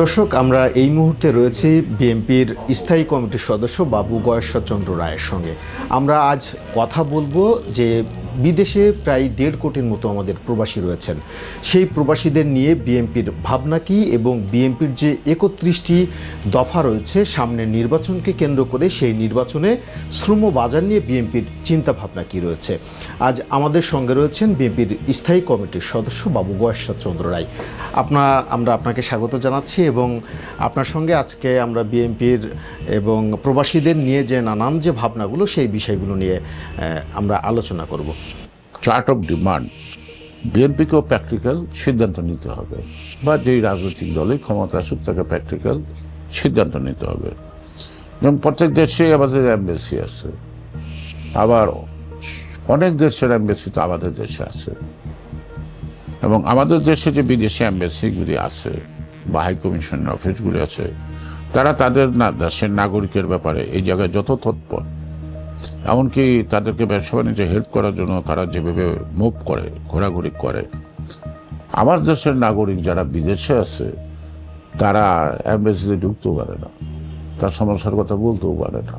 দর্শক, আমরা এই মুহূর্তে রয়েছি বিএনপির স্থায়ী কমিটির সদস্য বাবু গয়েশ্বরচন্দ্র রায়ের সঙ্গে। আমরা আজ কথা বলব যে বিদেশে প্রায় দেড় কোটির মতো আমাদের প্রবাসী রয়েছেন। সেই প্রবাসীদের নিয়ে বিএনপির ভাবনা কী এবং বিএনপির যে একত্রিশটি দফা রয়েছে, সামনের নির্বাচনকে কেন্দ্র করে সেই নির্বাচনে শ্রম বাজার নিয়ে বিএনপির চিন্তা ভাবনা কী রয়েছে? আজ আমাদের সঙ্গে রয়েছেন বিএনপির স্থায়ী কমিটির সদস্য বাবু গয়েশ্বরচন্দ্র রায়। আপনা, আমরা আপনাকে স্বাগত জানাচ্ছি এবং আপনার সঙ্গে আজকে আমরা বিএনপির এবং প্রবাসীদের নিয়ে যে নানান যে ভাবনাগুলো, সেই বিষয়গুলো নিয়ে আমরা আলোচনা করব। চার্ট অফ ডিমান্ড বিএনপিকেও প্র্যাকটিক্যাল সিদ্ধান্ত নিতে হবে, বা যেই রাজনৈতিক দলে ক্ষমতা আসুক তাকে প্র্যাকটিক্যাল সিদ্ধান্ত নিতে হবে। যেমন প্রত্যেক দেশে আমাদের অ্যাম্বাসি আছে, আবার অনেক দেশের অ্যাম্বাসি তো আমাদের দেশে আছে। এবং আমাদের দেশে যে বিদেশি অ্যাম্বাসিগুলি আছে, বা হাই কমিশন অফিসগুলি আছে, তারা তাদের না, দেশের নাগরিকের ব্যাপারে এই জায়গায় যত তৎপর এমনকি তাদেরকে ব্যবসা বাণিজ্যে হেল্প করার জন্য তারা যেভাবে মুভ করে, ঘোরাঘুরি করে। আমার দেশের নাগরিক যারা বিদেশে আছে, তারা অ্যাম্বাসিতে ঢুকতেও পারে না। তার সমস্যার কথা বলতেও পারে না।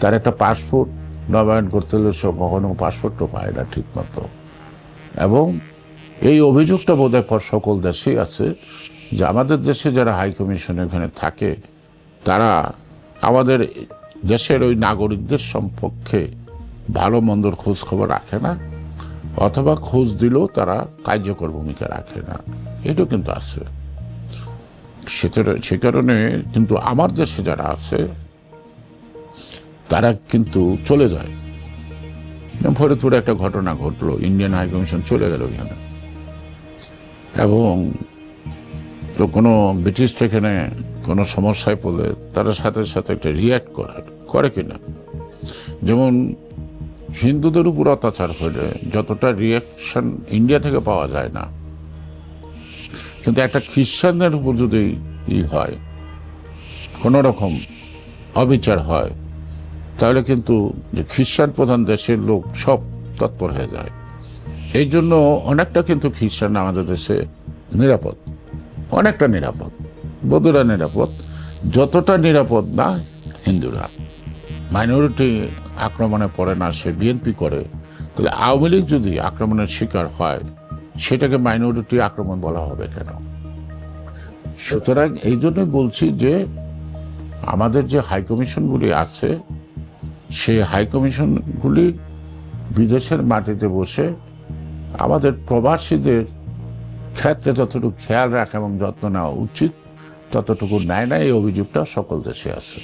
তার একটা পাসপোর্ট নবায়ন করতে হলে সে কখনো পাসপোর্টও পায় না ঠিক মতো এবং এই অভিযোগটা বোধহয় পর সকল দেশেই আছে যে আমাদের দেশে যারা হাই কমিশন এখানে থাকে, তারা আমাদের দেশের ওই নাগরিকদের সম্পর্কে ভালো মন্দর খোঁজ খবর রাখে না, অথবা খোঁজ দিলেও তারা কার্যকর ভূমিকা রাখে না। এটাও কিন্তু আছে। সে কারণে কিন্তু আমার দেশে যারা আছে, তারা কিন্তু চলে যায়। ফরিদপুরে একটা ঘটনা ঘটলো, ইন্ডিয়ান হাই কমিশন চলে গেল এখানে এবং তো কোনো ব্রিটিশ এখানে কোনো সমস্যায় পড়লে তারা সাথে সাথে একটা রিয়াক্ট করে করে কিনা? যেমন হিন্দুদের উপর অত্যাচার হলে যতটা রিয়াকশন ইন্ডিয়া থেকে পাওয়া যায় না, কিন্তু একটা খ্রিস্টানদের উপর যদি ই হয়, কোনো রকম অবিচার হয়, তাহলে কিন্তু যে খ্রিস্টান প্রধান দেশের লোক সব তৎপর হয়ে যায়। এই জন্য অনেকটা কিন্তু খ্রিস্টান আমাদের দেশে নিরাপদ। অনেকটা নিরাপদ। বৌদ্ধরা নিরাপদ। যতটা নিরাপদ না, হিন্দুরা। মাইনরিটি আক্রমণে পড়ে না, সে বিএনপি করে। তাহলে আওয়ামী লীগ যদি আক্রমণের শিকার হয়, সেটাকে মাইনরিটি আক্রমণ বলা হবে কেন? সুতরাং এই জন্যই বলছি যে, আমাদের যে হাই কমিশনগুলি আছে, সেই হাই কমিশনগুলি বিদেশের মাটিতে বসে আমাদের প্রবাসীদের ক্ষেত্রে যতটুকু খেয়াল রাখা এবং যত্ন নেওয়া উচিত, ততটুকু নেয় না এই অভিযোগটা সকল দেশে আছে